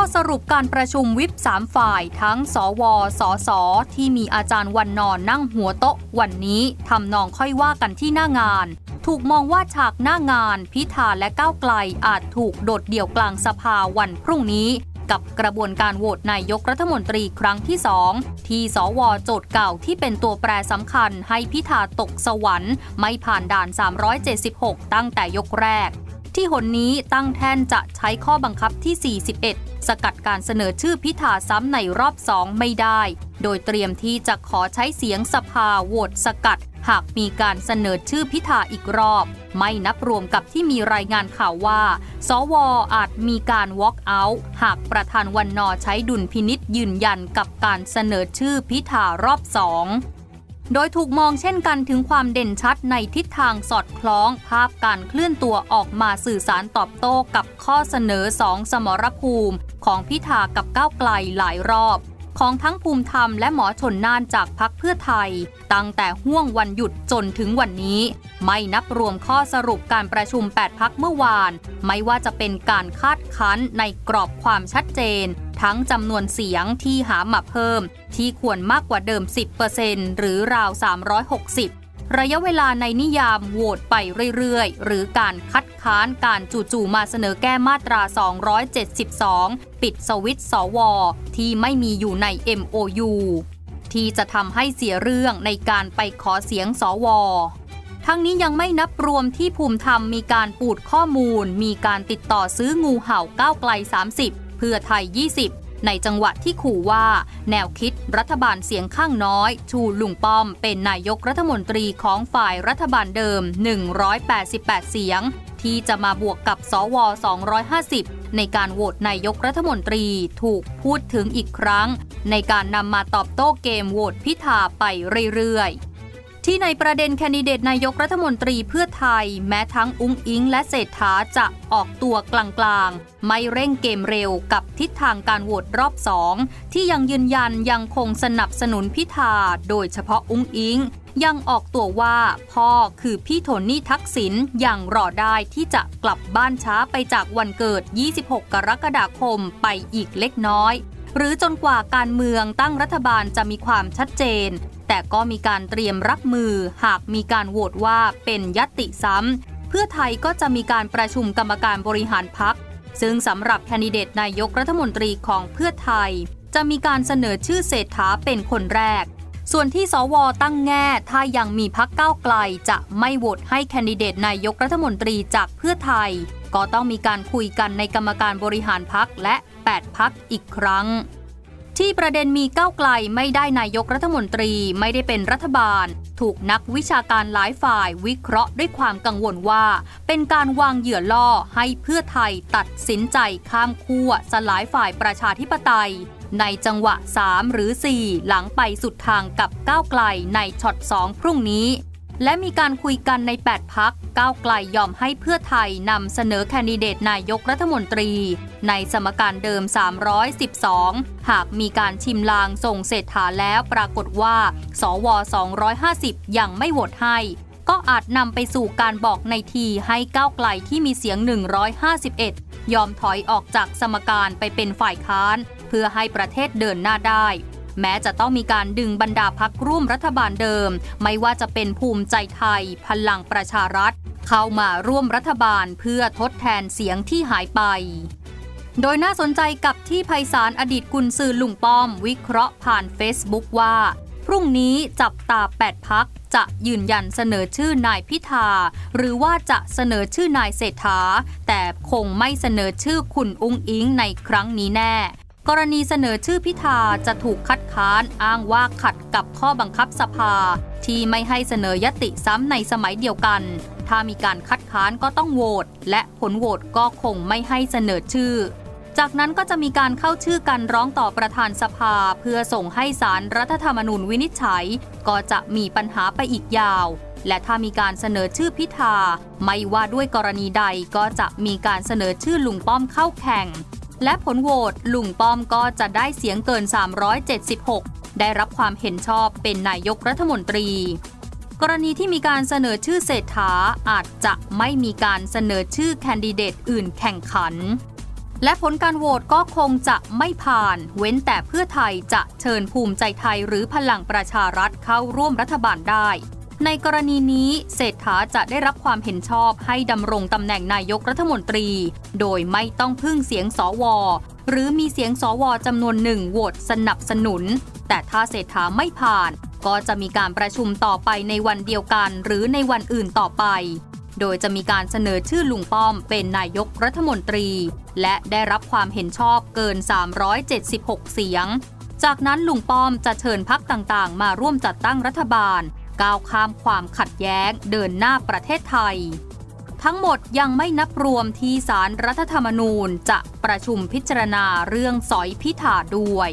อสรุปการประชุมวิป3ฝ่ายทั้งสว สส ที่มีอาจารย์วันนอนนั่งหัวโต๊ะ วันนี้ทำนองค่อยว่ากันที่หน้างาน ถูกมองว่าฉากหน้างาน พิธาและก้าวไกลอาจถูกโดดเดี่ยวกลางสภาวันพรุ่งนี้ กับกระบวนการโหวตนายกรัฐมนตรีครั้งที่สองที่สวโจทย์เก่าที่เป็นตัวแปรสำคัญให้พิธาตกสวรรค์ ไม่ผ่านด่าน 376 ตั้งแต่ยกแรก ที่หนนี้ตั้งแท่นจะใช้ข้อบังคับที่ 41 สกัดการเสนอชื่อพิธาซ้ำในรอบสองไม่ได้ โดยเตรียมที่จะขอใช้เสียงสภาโหวตสกัด หากมีการเสนอชื่อพิธาอีกรอบ ไม่นับรวมกับที่มีรายงานข่าวว่า สวอาจมีการ walk out หากประธานวันนอใช้ดุลพินิษยืนยันกับการเสนอชื่อพิธารอบสอง โดยถูกมองเช่นกันถึงความเด่นชัดในทิศทางสอดคล้อง ภาพการเคลื่อนตัวออกมาสื่อสารตอบโต้กับข้อเสนอสองสมรภูมิ ของพิธากับก้าวไกลหลายรอบ ของทั้งภูมิธรรมและหมอชนน่านจากพักเพื่อไทย ตั้งแต่ห่วงวันหยุดจนถึงวันนี้ ไม่นับรวมข้อสรุปการประชุม 8 พักเมื่อวาน ไม่ว่าจะเป็นการคาดคั้นในกรอบความชัดเจน ทั้งจำนวนเสียงที่หามาเพิ่ม ที่ควรมากกว่าเดิม 10%หรือราว 360 ระยะเวลาในนิยามโหวตไปเรื่อยๆ หรือการคัดค้านการจู่ๆมาเสนอแก้มาตรา 272 ปิดสวิตช์สว ที่ไม่มีอยู่ใน MOU ที่จะทำให้เสียเรื่องในการไปขอเสียงสวทั้งนี้ยังไม่นับรวมที่ภูมิธรรมมีการปูดข้อมูล มีการติดต่อซื้องูเห่าก้าวไกล 30 เพื่อไทย 20 ในจังหวะที่ขู่ว่า แนวคิดรัฐบาลเสียงข้างน้อย ชูลุงป้อม เป็นนายกรัฐมนตรีของฝ่ายรัฐบาลเดิม 188 เสียง ที่จะมาบวกกับสว 250 ในการโหวตนายกรัฐมนตรีถูกพูดถึงอีกครั้ง ในการนำมาตอบโต้เกมโหวตพิธาไปเรื่อยๆ ที่ในประเด็นแคนดิเดตนายกรัฐมนตรีเพื่อไทย แม้ทั้งอุ้งอิงและเศรษฐาจะออกตัวกลางๆ ไม่เร่งเกมเร็วกับทิศทางการโหวตรอบสองที่ยังยืนยันยังคงสนับสนุนพิธา โดยเฉพาะอุ้งอิงยังออกตัวว่าพ่อคือพี่โทนี่ทักษิณยังรอได้ที่จะกลับบ้านช้าไปจากวันเกิด 26 กรกฎาคมไปอีกเล็กน้อย หรือจนกว่าการเมืองตั้งรัฐบาลจะมีความชัดเจน แต่ก็มีการเตรียมรับมือหากมีการโหวตว่าเป็นยติซ้ำ เพื่อไทยก็จะมีการประชุมกรรมการบริหารพัก ซึ่งสำหรับแคนดิเดตนายกรัฐมนตรีของเพื่อไทย จะมีการเสนอชื่อเศรษฐาเป็นคนแรก ส่วนที่สวตั้งแง่ถ้ายังมีพักก้าวไกลจะไม่โหวตให้แคนดิเดตนายกรัฐมนตรีจากเพื่อไทย ก็ต้องมีการคุยกันในกรรมการบริหารพักและ 8 พักอีกครั้ง ที่ประเด็นมีก้าวไกลไม่ได้นายกรัฐมนตรีไม่ได้เป็นรัฐบาล ถูกนักวิชาการหลายฝ่ายวิเคราะห์ด้วยความกังวลว่า เป็นการวางเหยื่อล่อให้เพื่อไทยตัดสินใจข้ามขั้วสลายฝ่ายประชาธิปไตย ในจังหวะ 3 หรือ 4 หลังไปสุดทางกับก้าวไกลในช็อต 2 พรุ่งนี้ และมีการคุยกันใน 8 พักก้าวไกลยอมให้เพื่อไทยนำเสนอแคนดิเดตนายกรัฐมนตรี ในสมการเดิม 312 หากมีการชิมลางส่งเศรษฐาแล้วปรากฏว่า สว 250 ยังไม่โหวตให้ก็อาจนำไปสู่การบอกในทีให้ก้าวไกลที่มีเสียง 151 ยอมถอยออกจากสมการไปเป็นฝ่ายค้าน เพื่อให้ประเทศเดินหน้าได้ แม้จะต้องมีการดึงบรรดาพักร่วมรัฐบาลเดิม ไม่ว่าจะเป็นภูมิใจไทย พลังประชารัฐ เข้ามาร่วมรัฐบาลเพื่อทดแทนเสียงที่หายไปโดยน่าสนใจกับที่ไพศาลอดีตกุนซือลุงป้อม วิเคราะห์ผ่าน Facebook ว่า พรุ่งนี้จับตา 8 พัก จะยืนยันเสนอชื่อนายพิธา หรือว่าจะเสนอชื่อนายเศรษฐา แต่คงไม่เสนอชื่อคุณอุ้งอิงในครั้งนี้แน่กรณีเสนอชื่อพิธาจะถูกคัดค้านอ้างว่าขัดกับข้อบังคับสภา ที่ไม่ให้เสนอยติซ้ำในสมัยเดียวกัน ถ้ามีการคัดค้านก็ต้องโหวตและผลโหวตก็คงไม่ให้เสนอชื่อ จากนั้นก็จะมีการเข้าชื่อกันร้องต่อประธานสภา เพื่อส่งให้สารรัฐธรรมนูญวินิจฉัย ก็จะมีปัญหาไปอีกยาว และถ้ามีการเสนอชื่อพิธา ไม่ว่าด้วยกรณีใดก็จะมีการเสนอชื่อลุงป้อมเข้าแข่ง และผลโหวตลุงป้อมก็จะได้เสียงเกิน 376 ได้รับความเห็นชอบเป็นนายกรัฐมนตรี กรณีที่มีการเสนอชื่อเศรษฐาอาจจะไม่มีการเสนอชื่อแคนดิเดตอื่นแข่งขัน และผลการโหวตก็คงจะไม่ผ่าน เว้นแต่เพื่อไทยจะเชิญภูมิใจไทยหรือพลังประชารัฐเข้าร่วมรัฐบาลได้ ในกรณีนี้เศรษฐาจะได้รับความเห็นชอบให้ดำรงตำแหน่งนายกรัฐมนตรี โดยไม่ต้องพึ่งเสียงสว หรือมีเสียงสวจำนวนหนึ่งโหวตสนับสนุน แต่ถ้าเศรษฐาไม่ผ่าน ก็จะมีการประชุมต่อไปในวันเดียวกัน หรือในวันอื่นต่อไป โดยจะมีการเสนอชื่อลุงป้อมเป็นนายกรัฐมนตรี และได้รับความเห็นชอบเกิน 376 เสียง จากนั้นลุงป้อมจะเชิญพักต่างๆ มาร่วมจัดตั้งรัฐบาล ก้าวข้ามความขัดแย้งเดินหน้าประเทศไทย ทั้งหมดยังไม่นับรวมที่สารรัฐธรรมนูญจะประชุมพิจารณาเรื่องสอยพิธาด้วย